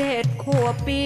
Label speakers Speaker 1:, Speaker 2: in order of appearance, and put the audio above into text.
Speaker 1: เจ็ดขวบปี